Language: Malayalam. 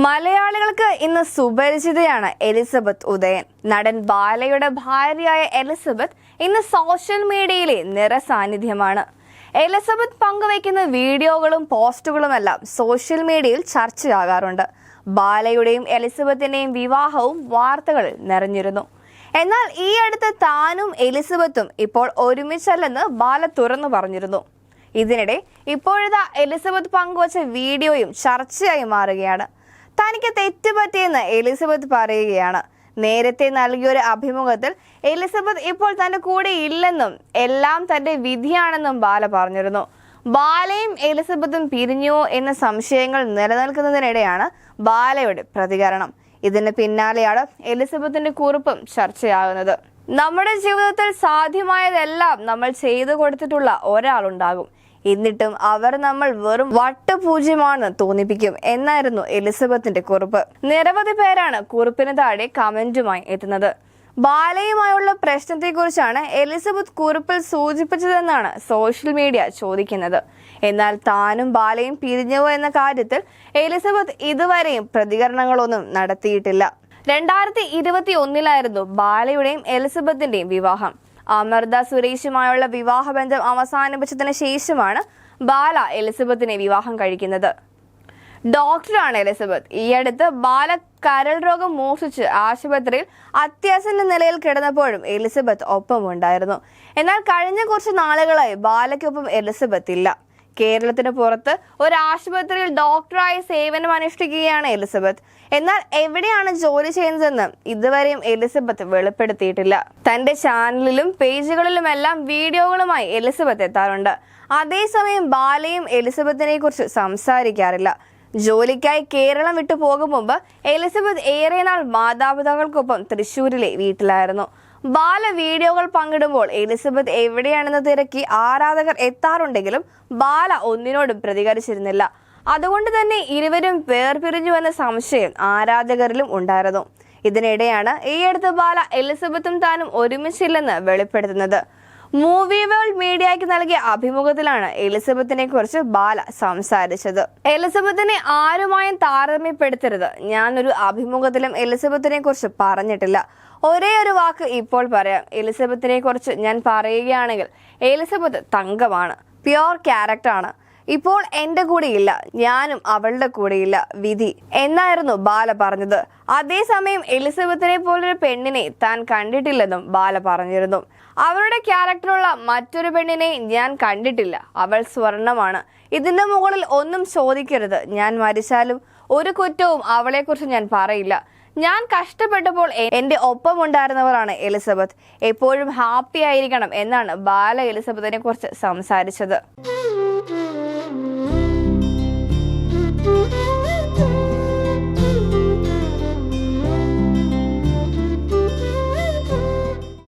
മലയാളികൾക്ക് ഇന്ന് സുപരിചിതയാണ് എലിസബത്ത് ഉദയൻ. നടൻ ബാലയുടെ ഭാര്യയായ എലിസബത്ത് ഇന്ന് സോഷ്യൽ മീഡിയയിലെ നിറസാന്നിധ്യമാണ്. എലിസബത്ത് പങ്കുവയ്ക്കുന്ന വീഡിയോകളും പോസ്റ്റുകളുമെല്ലാം സോഷ്യൽ മീഡിയയിൽ ചർച്ചയാകാറുണ്ട്. ബാലയുടെയും എലിസബത്തിന്റെയും വിവാഹവും വാർത്തകളിൽ നിറഞ്ഞിരുന്നു. എന്നാൽ ഈ അടുത്ത് താനും എലിസബത്തും ഇപ്പോൾ ഒരുമിച്ചല്ലെന്ന് ബാല തുറന്നു പറഞ്ഞിരുന്നു. ഇതിനിടെ ഇപ്പോഴത്തെ എലിസബത്ത് പങ്കുവച്ച വീഡിയോയും ചർച്ചയായി മാറുകയാണ്. തനിക്ക് തെറ്റ് പറ്റിയെന്ന് എലിസബത്ത് പറയുകയാണ്. നേരത്തെ നൽകിയൊരു അഭിമുഖത്തിൽ എലിസബത്ത് ഇപ്പോൾ തന്റെ കൂടെ ഇല്ലെന്നും എല്ലാം തന്റെ വിധിയാണെന്നും ബാല പറഞ്ഞിരുന്നു. ബാലയും എലിസബത്തും പിരിഞ്ഞോ എന്ന സംശയങ്ങൾ നിലനിൽക്കുന്നതിനിടെയാണ് ബാലയുടെ പ്രതികരണം. ഇതിന് പിന്നാലെയാണ് എലിസബത്തിന്റെ കുറിപ്പും ചർച്ചയാകുന്നത്. നമ്മുടെ ജീവിതത്തിൽ സാധ്യമായതെല്ലാം നമ്മൾ ചെയ്തു കൊടുത്തിട്ടുള്ള ഒരാളുണ്ടാകും. എന്നിട്ടും അവർ നമ്മൾ വെറും വട്ടപൂജ്യമാണെന്ന് തോന്നിപ്പിക്കും എന്നായിരുന്നു എലിസബത്തിന്റെ കുറിപ്പ്. നിരവധി പേരാണ് കുറിപ്പിന് താഴെ കമന്റുമായി എത്തുന്നത്. ബാലയുമായുള്ള പ്രശ്നത്തെക്കുറിച്ചാണ് എലിസബത്ത് കുറിപ്പിൽ സൂചിപ്പിച്ചതെന്നാണ് സോഷ്യൽ മീഡിയ ചോദിക്കുന്നത്. എന്നാൽ താനും ബാലയും പിരിഞ്ഞുവോ എന്ന കാര്യത്തിൽ എലിസബത്ത് ഇതുവരെയും പ്രതികരണങ്ങളൊന്നും നടത്തിയിട്ടില്ല. രണ്ടായിരത്തി ഇരുപത്തി ഒന്നിലായിരുന്നു ബാലയുടെയും എലിസബത്തിന്റെയും വിവാഹം. അമൃത സുരേഷുമായുള്ള വിവാഹബന്ധം അവസാനിപ്പിച്ചതിന് ശേഷമാണ് ബാല എലിസബത്തിനെ വിവാഹം കഴിക്കുന്നത്. ഡോക്ടറാണ് എലിസബത്ത്. ഈയടുത്ത് ബാല കരൾ രോഗം മോഷിച്ച് ആശുപത്രിയിൽ അത്യാസന്ന നിലയിൽ കിടന്നപ്പോഴും എലിസബത്ത് ഒപ്പമുണ്ടായിരുന്നു. എന്നാൽ കഴിഞ്ഞ കുറച്ച് നാളുകളായി ബാലയ്ക്കൊപ്പം എലിസബത്ത് ഇല്ല. കേരളത്തിന് പുറത്ത് ഒരു ആശുപത്രിയിൽ ഡോക്ടറായി സേവനം അനുഷ്ഠിക്കുകയാണ് എലിസബത്ത്. എന്നാൽ എവിടെയാണ് ജോലി ചെയ്യുന്നതെന്ന് ഇതുവരെയും എലിസബത്ത് വെളിപ്പെടുത്തിയിട്ടില്ല. തന്റെ ചാനലിലും പേജുകളിലുമെല്ലാം വീഡിയോകളുമായി എലിസബത്ത് എത്താറുണ്ട്. അതേസമയം ബാലയും എലിസബത്തിനെ കുറിച്ച് സംസാരിക്കാറില്ല. ജോലിക്കായി കേരളം വിട്ടു പോകും മുമ്പ് എലിസബത്ത് ഏറെ നാൾ മാതാപിതാക്കൾക്കൊപ്പം തൃശ്ശൂരിലെ വീട്ടിലായിരുന്നു. ബാല വീഡിയോകൾ പങ്കിടുമ്പോൾ എലിസബത്ത് എവിടെയാണെന്ന് തിരക്കി ആരാധകർ എത്താറുണ്ടെങ്കിലും ബാല ഒന്നിനോടും പ്രതികരിച്ചിരുന്നില്ല. അതുകൊണ്ട് തന്നെ ഇരുവരും വേർപിരിഞ്ഞു എന്ന സംശയം ആരാധകരിലും ഉണ്ടായിരുന്നു. ഇതിനിടെയാണ് ഈ അടുത്ത് ബാല എലിസബത്തും താനും ഒരുമിച്ചില്ലെന്ന് വെളിപ്പെടുത്തുന്നത്. മൂവി വേൾഡ് മീഡിയയ്ക്ക് നൽകിയ അഭിമുഖത്തിലാണ് എലിസബത്തിനെ കുറിച്ച് ബാല സംസാരിച്ചത്. എലിസബത്തിനെ ആരുമായും താരതമ്യപ്പെടുത്തരുത്. ഞാനൊരു അഭിമുഖത്തിലും എലിസബത്തിനെ കുറിച്ച് പറഞ്ഞിട്ടില്ല. ഒരേ ഒരു വാക്ക് ഇപ്പോൾ പറയാം. എലിസബത്തിനെ കുറിച്ച് ഞാൻ പറയുകയാണെങ്കിൽ എലിസബത്ത് തങ്കമാണ് പ്യോർ ക്യാരക്ടറാണ് ഇപ്പോൾ എന്റെ കൂടെയില്ല ഞാനും അവളുടെ കൂടെയില്ല വിധി. എന്നായിരുന്നു ബാല പറഞ്ഞത്. അതേസമയം എലിസബത്തിനെ പോലൊരു പെണ്ണിനെ താൻ കണ്ടിട്ടില്ലെന്നും ബാല പറഞ്ഞിരുന്നു. അവരുടെ ക്യാരക്ടറുള്ള മറ്റൊരു പെണ്ണിനെ ഞാൻ കണ്ടിട്ടില്ല. അവൾ സ്വർണമാണ്. ഇതിന്റെ മുകളിൽ ഒന്നും ചോദിക്കരുത്. ഞാൻ മരിച്ചാലും ഒരു കുറ്റവും അവളെക്കുറിച്ച് ഞാൻ പറയില്ല. ഞാൻ കഷ്ടപ്പെട്ടപ്പോൾ എന്റെ എന്റെ ഒപ്പം ഉണ്ടായിരുന്നവരാണ് എലിസബത്ത്. എപ്പോഴും ഹാപ്പി ആയിരിക്കണം എന്നാണ് ബാല എലിസബത്തിനെ കുറിച്ച് സംസാരിച്ചത്.